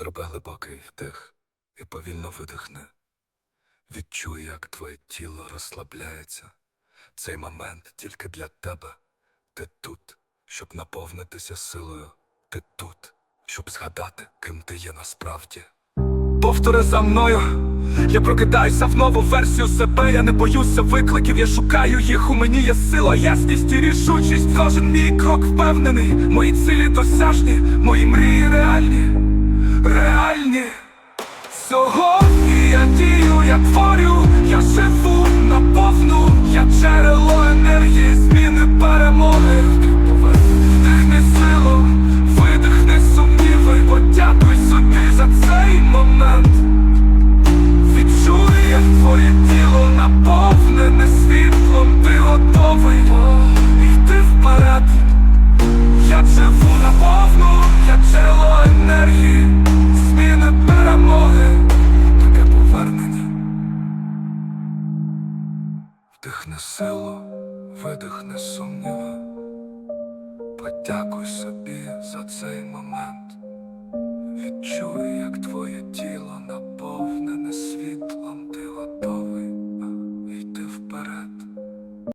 Зроби глибокий вдих і повільно видихни. Відчуй, як твоє тіло розслабляється. Цей момент тільки для тебе. Ти тут, щоб наповнитися силою. Ти тут, щоб згадати, ким ти є насправді. Повтори за мною. Я прокидаюся в нову версію себе. Я не боюся викликів, я шукаю їх. У мені є сила, ясність і рішучість. Кожен мій крок впевнений. Мої цілі досяжні, мої мрії дію, я творю, Вдихни силу, видихне сумніва. Подякуй собі за цей момент. Відчуй, як твоє тіло